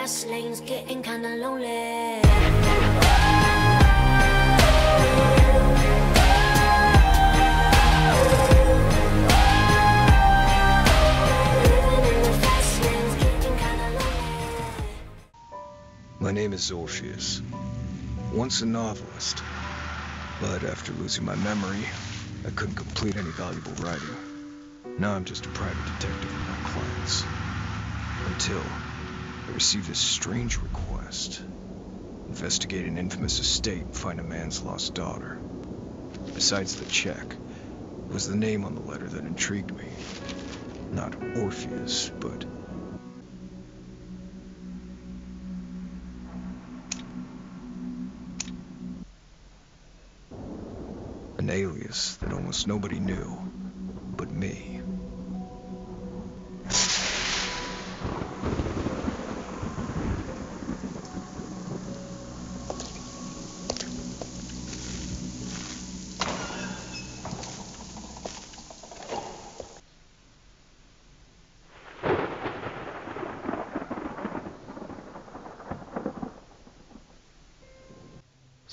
Lanes getting kinda lonely. My name is Orpheus. Once a novelist, but after losing my memory, I couldn't complete any valuable writing. Now I'm just a private detective with my clients. Until I received this strange request. Investigate an infamous estate find a man's lost daughter. Besides the check, was the name on the letter that intrigued me. Not Orpheus, but an alias that almost nobody knew but me.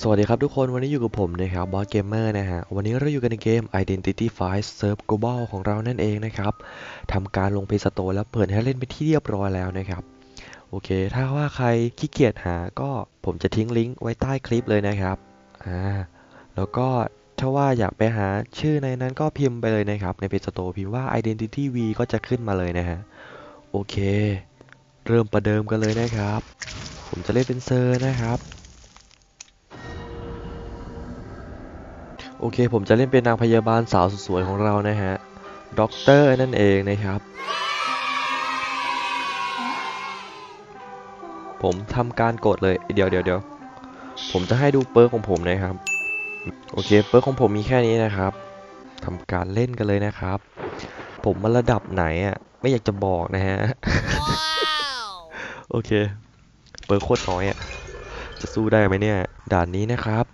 สวัสดีครับทุกคนวันนี้อยู่กับผมนะครับบอสเกมเมอร์นะฮะวันนี้เราอยู่กันในเกม Identity v 5 Serve Global ของเรานั่นเองนะครับทำการลง Play Store แล้วเปิดให้เล่นไปนที่เรียบร้อยแล้วนะครับโอเค ถ้าว่าใครขี้เกียจหาก็ผมจะทิ้งลิงก์ไว้ใต้คลิปเลยนะครับอ่าแล้วก็ถ้าว่าอยากไปหาชื่อในนั้นก็พิมพ์ไปเลยนะครับ ใน Play Store พิมพ์ว่า Identity V ก็จะขึ้นมาเลยนะฮะโอเค เริ่มประเดิมกันเลยนะครับ ผมจะเล่นเป็นเซอร์นะครับ โอเค ผมจะเล่นเป็นนางพยาบาลสาวสุดสวยของเรานะฮะด็อกเตอร์นั่นเองนะครับ ผมทำการกดเลย เดี๋ยวเดี๋ยวเดี๋ยวผมจะให้ดูเปิร์กของผมนะครับ โอเค เปิร์กของผมมีแค่นี้นะครับทำการเล่นกันเลยนะครับ ผมมันระดับไหนอะ ไม่อยากจะบอกนะฮะ โอเค เปิร์กโคตรน้อยอะ จะสู้ได้ไหมเนี่ย ด่านนี้นะครับ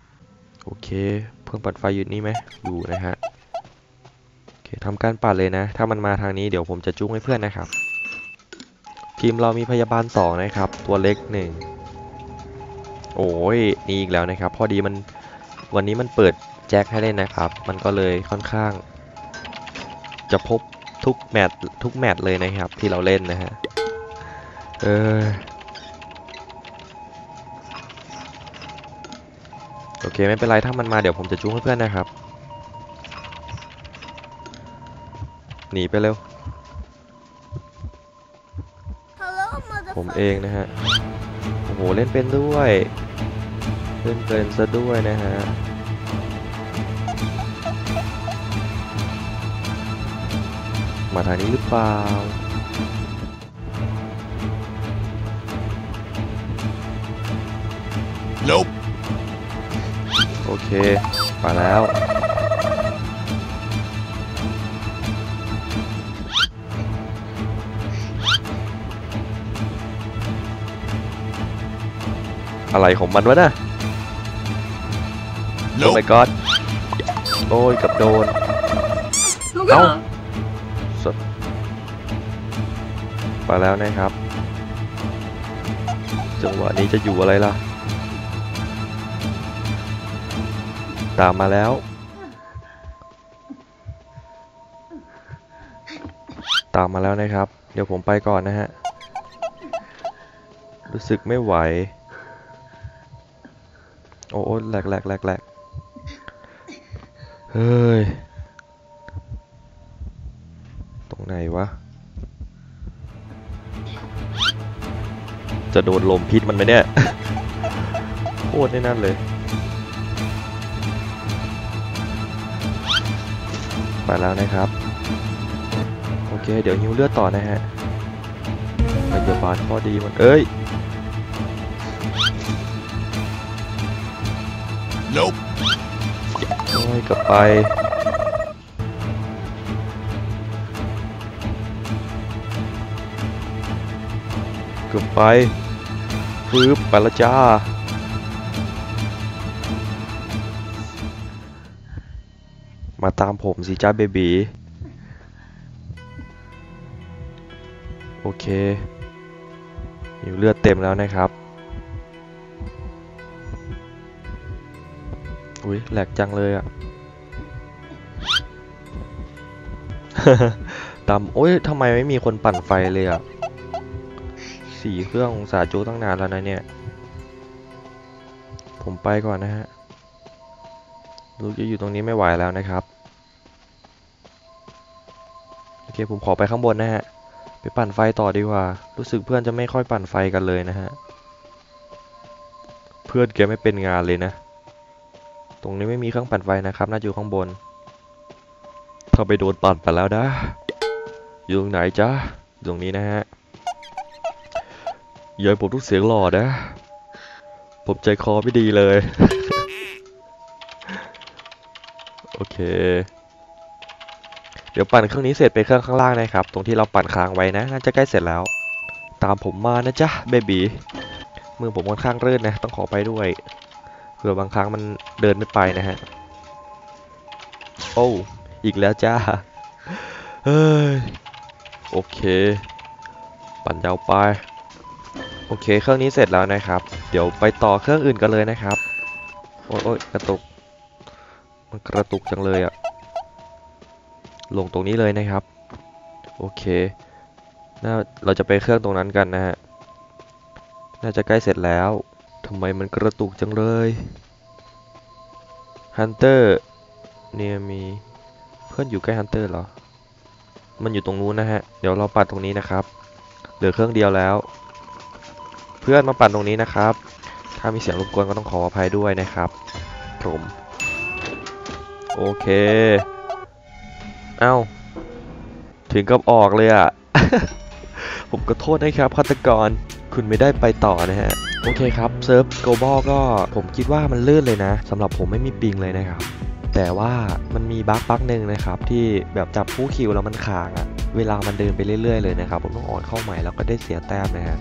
โอเค เพิ่งปัดไฟอยู่นี่ไหมอยู่นะฮะโอเคทำการปัดเลยนะ ถ้ามันมาทางนี้เดี๋ยวผมจะจุ้งให้เพื่อนนะครับ ทีมเรามีพยาบาลสองนะครับ ตัวเล็กหนึ่งโอ้ยนี่อีกแล้วนะครับ พอดีมันวันนี้มันเปิดแจ็คให้เล่นนะครับ มันก็เลยค่อนข้าง จะพบทุกแมตทุกแมตเลยนะครับ ที่เราเล่นนะฮะเออ โอเคไม่เป็นไรถ้ามันมาเดี๋ยวผมจะจุ้งให้เพื่อนนะครับ หนีไปเร็ว Hello, ผมเองนะฮะ โอ้โหเล่นเป็นด้วย เล่นเป็นซะด้วยนะฮะมาทางนี้หรือเปล่า Nope. โอเค มาแล้ว อะไรของมันวะน่ะโอ้ Nope. my god โอ้ยกับโดนเอ้าสดไปแล้วนะครับ จังหวะนี้จะอยู่อะไรล่ะ ตามมาแล้ว ตามมาแล้วนะครับ เดี๋ยวผมไปก่อนนะฮะ รู้สึกไม่ไหว โอ้โอ้แหลกแหลกแหลกแหลกเฮ้ย ตรงไหนวะ จะโดนลมพิษมันไหมเนี่ย โคตรแน่นั่นเลย ไปแล้วนะครับ โอเค เดี๋ยวฮิวเลือดต่อนะฮะพยาบาลข้อดีมันเอ้ย Nope. โอ้ยกลับไปเกือบไปฟืบไปและจ้า มาตามผมสิจ้าเบบีโอเคหิวเลือดเต็มแล้วนะครับ อุ้ยแหลกจังเลยอะตามโอ้ยทำไมไม่มีคนปั่นไฟเลยอะสี่เครื่ององศาจูตั้งนานแล้วนะเนี่ย ผมไปก่อนนะฮะลูกจะอยู่ตรงนี้ไม่ไหวแล้วนะครับ เคผมขอไปข้างบนนะฮะ ไปปั่นไฟต่อดีกว่า รู้สึกเพื่อนจะไม่ค่อยปั่นไฟกันเลยนะฮะ เพื่อนแกไม่เป็นงานเลยนะ ตรงนี้ไม่มีเครื่องปั่นไฟนะครับ น่าจะอยู่ข้างบนถ้าไปโดนปั่นไปแล้วนะอยู่ตรงไหนจ๊ะตรงนี้นะฮะย่าให้ผมทุกเสียงหล่อนะ ผมใจคอไม่ดีเลย โอเค เดี๋ยวปั่นเครื่องนี้เสร็จไปเครื่องข้างล่างนะครับ ตรงที่เราปั่นค้างไว้นะ น่าจะใกล้เสร็จแล้ว ตามผมมานะจ๊ะเบบีมือผมค่อนข้างเรื่นนะ ต้องขอไปด้วย เผื่อบางครั้งมันเดินไม่ไปนะฮะ โอ้อีกแล้วจ้า เฮ้ย โอเค ปั่นยาวไป โอเค เครื่องนี้เสร็จแล้วนะครับ เดี๋ยวไปต่อเครื่องอื่นกันเลยนะครับ โอ้ยโอ้ยกระตุก มันกระตุกจังเลยอะ ลงตรงนี้เลยนะครับ โอเคน่าเราจะไปเครื่องตรงนั้นกันนะฮะ น่าจะใกล้เสร็จแล้วทำไมมันกระตุกจังเลย ฮันเตอร์เนี่ยมีเพื่อนอยู่ใกล้ฮันเตอร์เหรอ มันอยู่ตรงนู้นนะฮะ เดี๋ยวเราปัดตรงนี้นะครับ เหลือเครื่องเดียวแล้ว เพื่อนมาปั่นตรงนี้นะครับ ถ้ามีเสียงรบกวนก็ต้องขออภัยด้วยนะครับผมโอเค เอ้า ถึงกับออกเลยอะ ผมก็โทษนะครับฆาตกรคุณไม่ได้ไปต่อนะฮะ โอเคครับเซิร์ฟโกลบอลก็ผมคิดว่ามันลื่นเลยนะสำหรับผมไม่มีปิงเลยนะครับ แต่ว่ามันมีบั๊กบั๊กหนึ่งนะครับ ที่แบบจับผู้คิวแล้วมันค้างอะเวลามันเดินไปเรื่อยๆเลยนะครับ ผมต้องออนเข้าใหม่แล้วก็ได้เสียแต้มนะฮะ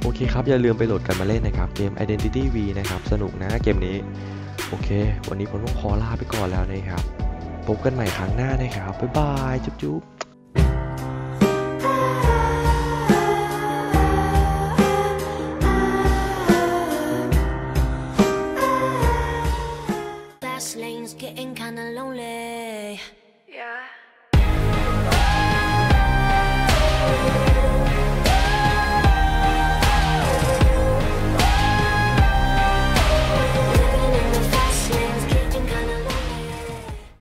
โอเคครับ อย่าลืมไปโหลดกันมาเล่นนะครับ เกม Identity V นะครับ สนุกนะเกมนี้ โอเค วันนี้ผมต้องขอลาไปก่อนแล้วนะครับ พบกันใหม่ครั้งหน้านะครับ บ๊ายบาย จุ๊บ